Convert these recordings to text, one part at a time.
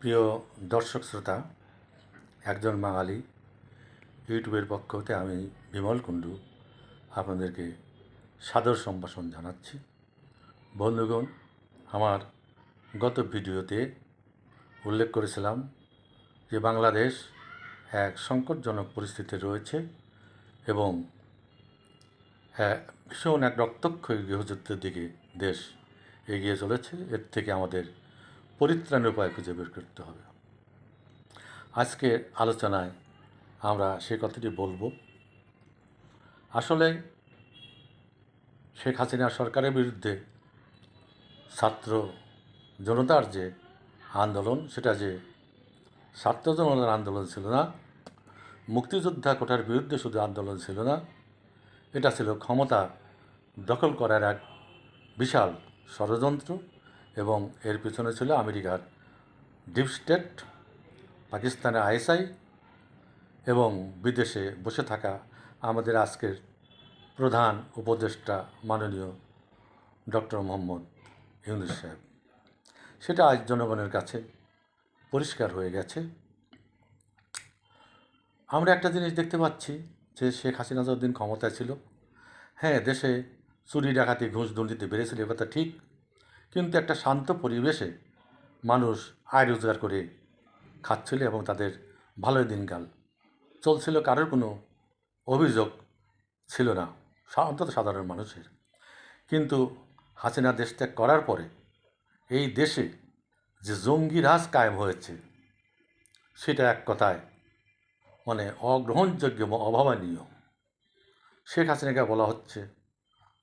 প্রিয় দর্শক শ্রোতা, একজন বাঙালি ইউটিউবের পক্ষ হতে আমি বিমল কুণ্ডু আপনাদেরকে সাদর সম্ভাষণ জানাচ্ছি। বন্ধুগণ, আমার গত ভিডিওতে উল্লেখ করেছিলাম যে বাংলাদেশ এক সংকটজনক পরিস্থিতি রয়েছে এবং ভীষণ এক রক্তক্ষয়ী গৃহযুদ্ধের দিকে দেশ এগিয়ে চলেছে। এর থেকে আমাদের পরিত্রাণের উপায় খুঁজে বের করতে হবে। আজকের আলোচনায় আমরা সে কথাটি বলব। আসলে শেখ হাসিনা সরকারের বিরুদ্ধে ছাত্র জনতার যে আন্দোলন, সেটা যে ছাত্র জনতার আন্দোলন ছিল না, মুক্তিযোদ্ধা কোটার বিরুদ্ধে শুধু আন্দোলন ছিল না, এটা ছিল ক্ষমতা দখল করার এক বিশাল ষড়যন্ত্র। এবং এর পিছনে ছিল আমেরিকার ডিপ স্টেট, পাকিস্তানের আইএসআই এবং বিদেশে বসে থাকা আমাদের আজকের প্রধান উপদেষ্টা মাননীয় ডক্টর মোহাম্মদ ইউনুস সাহেব। সেটা আজ জনগণের কাছে পরিষ্কার হয়ে গেছে। আমরা একটা জিনিস দেখতে পাচ্ছি যে শেখ হাসিনা যতদিন ক্ষমতায় ছিল হ্যাঁ দেশে চুরি, ডাকাতি, ঘুষ, দুর্নীতি বেড়েছিল, এ কথা ঠিক কিন্তু একটা শান্ত পরিবেশে মানুষ আয় রোজগার করে খাচ্ছিল এবং তাদের ভালোই দিনকাল। চলছিল কারোর কোনো অভিযোগ ছিল না অন্তত সাধারণ মানুষের। কিন্তু হাসিনা দেশ ত্যাগ করার পরে এই দেশে যে জঙ্গি রাজ কায়েম হয়েছে, সেটা এক কথায় মানে অগ্রহণযোগ্য অভাবনীয়। শেখ হাসিনাকে বলা হচ্ছে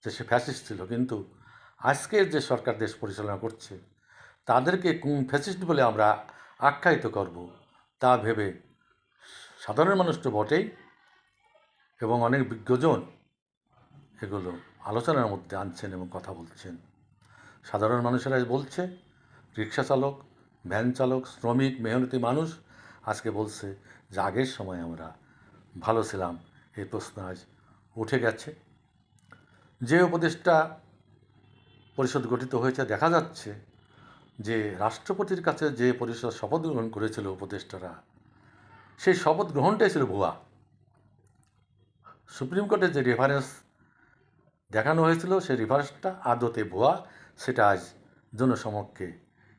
যে সে ফ্যাসিস্ট ছিল, কিন্তু আজকের যে সরকার দেশ পরিচালনা করছে, তাদেরকে ফ্যাসিস্ট বলে আমরা আখ্যায়িত করব, তা ভেবে সাধারণ মানুষ তো বটেই এবং অনেক বিজ্ঞজন এগুলো আলোচনার মধ্যে আনছেন এবং কথা বলছেন। সাধারণ মানুষেরা বলছে, রিক্সা চালক, ভ্যান চালক, শ্রমিক, মেহনতি মানুষ আজকে বলছে যে আগের সময় আমরা ভালো ছিলাম, এই প্রশ্ন আজ উঠে গেছে। যে উপদেষ্টা পরিষদ গঠিত হয়েছে, দেখা যাচ্ছে যে রাষ্ট্রপতির কাছে যে পরিষদ শপথ গ্রহণ করেছিল উপদেষ্টারা, সেই শপথ গ্রহণটাই ছিল ভুয়া। সুপ্রিম কোর্টের যে রেফারেন্স দেখানো হয়েছিল, সেই রেফারেন্সটা আদতে ভুয়া, সেটা আজ জনসমক্ষে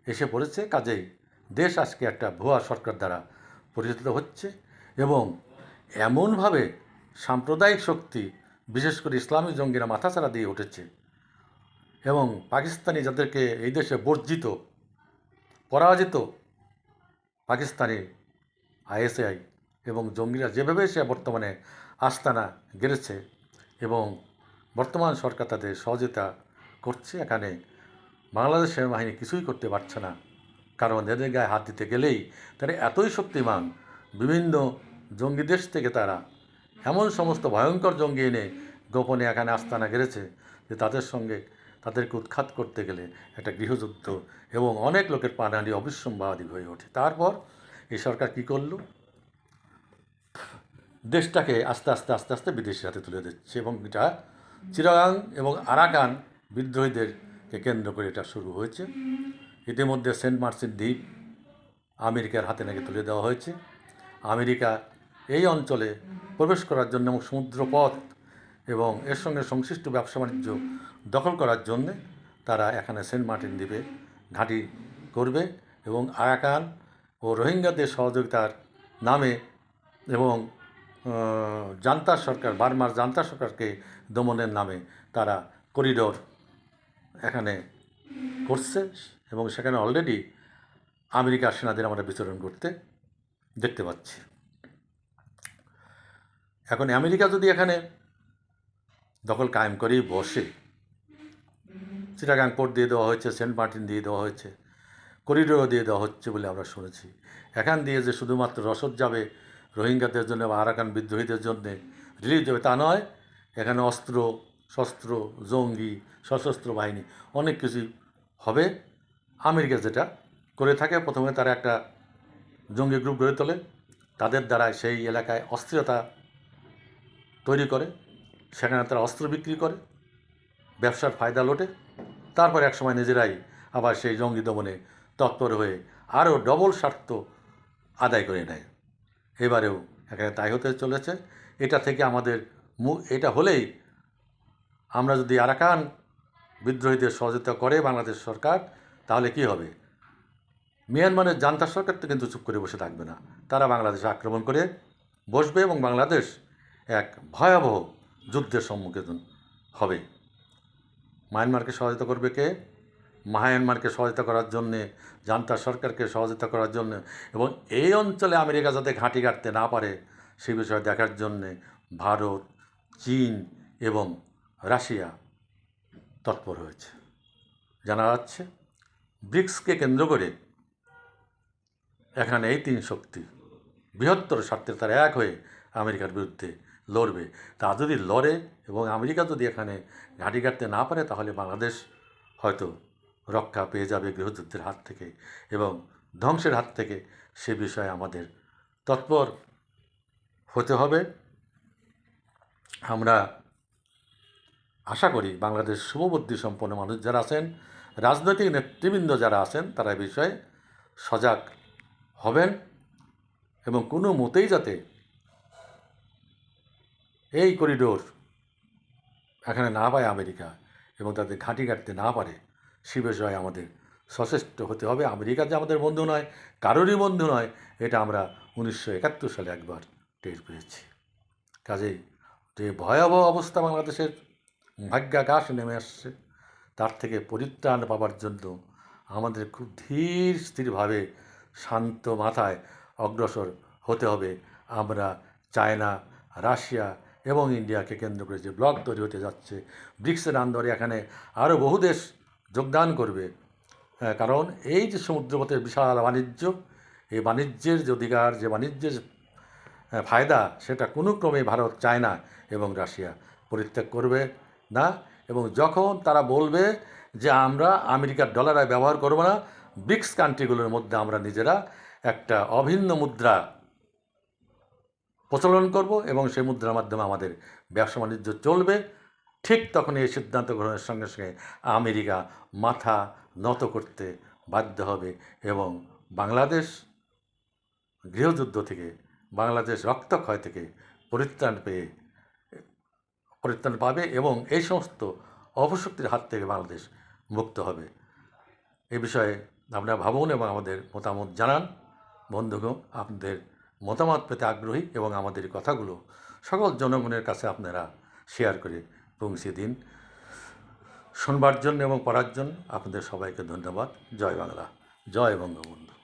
এসে পড়েছে। কাজেই দেশ আজকে একটা ভুয়া সরকার দ্বারা পরিচালিত হচ্ছে এবং এমনভাবে সাম্প্রদায়িক শক্তি, বিশেষ করে ইসলামী জঙ্গিরা মাথাছাড়া দিয়ে উঠেছে। এবং পাকিস্তানি যাদেরকে এই দেশে বর্জিত, পরাজিত পাকিস্তানি আইএসআই এবং জঙ্গিরা যেভাবে সে বর্তমানে আস্তানা গেড়েছে এবং বর্তমান সরকার তাদের সহযোগিতা করছে, এখানে বাংলাদেশ সেনাবাহিনী কিছুই করতে পারছে না। কারণ এদের গায়ে হাত দিতে গেলেই তারা এতই শক্তিমান, বিভিন্ন জঙ্গি দেশ থেকে তারা এমন সমস্ত ভয়ঙ্কর জঙ্গি এনে গোপনে এখানে আস্তানা গেড়েছে যে তাদের সঙ্গে তাদেরকে উৎখাত করতে গেলে একটা গৃহযুদ্ধ এবং অনেক লোকের প্রাণহানি অবিসম্বাদী হয়ে ওঠে। তারপর এই সরকার কী করল? দেশটাকে আস্তে আস্তে আস্তে আস্তে বিদেশের হাতে তুলে দিচ্ছে এবং এটা চিরাগাং এবং আরাকান বিদ্রোহীদেরকে কেন্দ্র করে এটা শুরু হয়েছে। ইতিমধ্যে সেন্ট মার্সিন দ্বীপ আমেরিকার হাতে নাকি তুলে দেওয়া হয়েছে। আমেরিকা এই অঞ্চলে প্রবেশ করার জন্য এবং সমুদ্রপথ এবং এর সঙ্গে সংশ্লিষ্ট ব্যবসা বাণিজ্য দখল করার জন্যে তারা এখানে সেন্ট মার্টিন দ্বীপে ঘাঁটি করবে এবং আরাকান ও রোহিঙ্গাদের সহযোগিতার নামে এবং আহ, জান্তা সরকার বার্মার জান্তা সরকারকে দমনের নামে তারা করিডোর এখানে করছে এবং সেখানে অলরেডি আমেরিকার সেনাদের আমরা বিচরণ করতে দেখতে পাচ্ছি। এখন আমেরিকা যদি এখানে দখল কায়েম করেই বসে। চিটাগাং পোর্ট দিয়ে দেওয়া হয়েছে, সেন্ট মার্টিন দিয়ে দেওয়া হয়েছে, করিডোরও দিয়ে দেওয়া হচ্ছে বলে আমরা শুনেছি। এখান দিয়ে যে শুধুমাত্র রসদ যাবে রোহিঙ্গাদের জন্য বা আরাকান বিদ্রোহীদের জন্যে রিলিফ যাবে তা নয়, এখানে অস্ত্র, শস্ত্র, জঙ্গি, সশস্ত্র বাহিনী অনেক কিছুই হবে। আমেরিকা যেটা করে থাকে, প্রথমে তারা একটা জঙ্গি গ্রুপ গড়ে তোলে, তাদের দ্বারা সেই এলাকায় অস্থিরতা তৈরি করে। সেখানে তারা অস্ত্র বিক্রি করে, ব্যবসার ফায়দা লোটে। তারপর একসময় নিজেরাই আবার সেই জঙ্গি দমনে তৎপর হয়ে আরও ডবল স্বার্থ আদায় করে নেয়। এবারেও এখানে তাই হতে চলেছে। এটা থেকে আমাদের এটা হলেই আমরা যদি আরাকান বিদ্রোহীদের সহযোগিতা করে বাংলাদেশ সরকার, তাহলে কি হবে? মিয়ানমারের জান্তা সরকার তো কিন্তু চুপ করে বসে থাকবে না। তারা বাংলাদেশে আক্রমণ করে বসবে এবং বাংলাদেশ এক ভয়াবহ যুদ্ধের সম্মুখীন হবে। মায়ানমারকে সহায়তা করবে কে? মায়ানমারকে সহায়তা করার জন্যে, জান্তা সরকারকে সহযোগিতা করার জন্য এবং এই অঞ্চলে আমেরিকা যাতে ঘাঁটি কাটতে না পারে, সে বিষয়ে দেখার জন্যে ভারত, চীন এবং রাশিয়া তৎপর হয়েছে। জানা যাচ্ছে, ব্রিক্সকে কেন্দ্র করে এখানে এই তিন শক্তি, বৃহত্তর স্বার্থে তারা এক হয়ে আমেরিকার বিরুদ্ধে লড়বে। তা যদি লড়ে এবং আমেরিকা যদি এখানে ঘাঁটি কাটতে না পারে, তাহলে বাংলাদেশ হয়তো রক্ষা পেয়ে যাবে গৃহযুদ্ধের হাত থেকে এবং ধ্বংসের হাত থেকে। সে বিষয়ে আমাদের তৎপর হতে হবে। আমরা আশা করি বাংলাদেশ শুভবুদ্ধি সম্পন্ন মানুষ যারা আছেন, রাজনৈতিক নেতৃবৃন্দ যারা আছেন, তারা এ বিষয়ে সজাগ হবেন এবং কোনো মতেই যাতে এই করিডোর এখানে না পায় আমেরিকা এবং তাদের ঘাঁটি কাটতে না পারে, সে বিষয়ে আমাদের সচেষ্ট হতে হবে। আমেরিকা যে আমাদের বন্ধু নয়, কারোরই বন্ধু নয়, এটা আমরা উনিশশো একাত্তর সালে একবার টের পেয়েছি। কাজেই যে ভয়াবহ অবস্থা বাংলাদেশের ভাগ্যাকাশ নেমে আসছে, তার থেকে পরিত্রাণ পাবার জন্য আমাদের খুব ধীর স্থিরভাবে শান্ত মাথায় অগ্রসর হতে হবে। আমরা চায়না, রাশিয়া এবং ইন্ডিয়াকে কেন্দ্র করে যে ব্লক তৈরি হতে যাচ্ছে, ব্রিক্সের আন্দোলনে এখানে আরও বহু দেশ যোগদান করবে। কারণ এই যে সমুদ্রপথের বিশাল বাণিজ্য, এই বাণিজ্যের যে অধিকার, যে বাণিজ্যের ফায়দা, সেটা কোনো ক্রমে ভারত চায় না এবং রাশিয়া পরিত্যাগ করবে না। এবং যখন তারা বলবে যে আমরা আমেরিকার ডলার ব্যবহার করব না, ব্রিক্স কান্ট্রিগুলোর মধ্যে আমরা নিজেরা একটা অভিন্ন মুদ্রা প্রচলন করব এবং সেই মুদ্রার মাধ্যমে আমাদের ব্যবসা বাণিজ্য চলবে। ঠিক তখন এই সিদ্ধান্ত গ্রহণের সঙ্গে সঙ্গে আমেরিকা মাথা নত করতে বাধ্য হবে এবং বাংলাদেশ গৃহযুদ্ধ থেকে, বাংলাদেশ রক্তক্ষয় থেকে পরিত্রাণ পেয়ে, পরিত্রাণ পাবে এবং এই সমস্ত অপশক্তির হাত থেকে বাংলাদেশ মুক্ত হবে। এ বিষয়ে আপনারা ভাবুন এবং আমাদের মতামত জানান। বন্ধুগণ, আপনাদের মতামত পেতে আগ্রহী এবং আমাদের কথাগুলো সকল জনগণের কাছে আপনারা শেয়ার করে পৌঁছে দিন। শুনবার জন্য এবং পড়ার জন্য আপনাদের সবাইকে ধন্যবাদ। জয় বাংলা। জয় বঙ্গবন্ধু।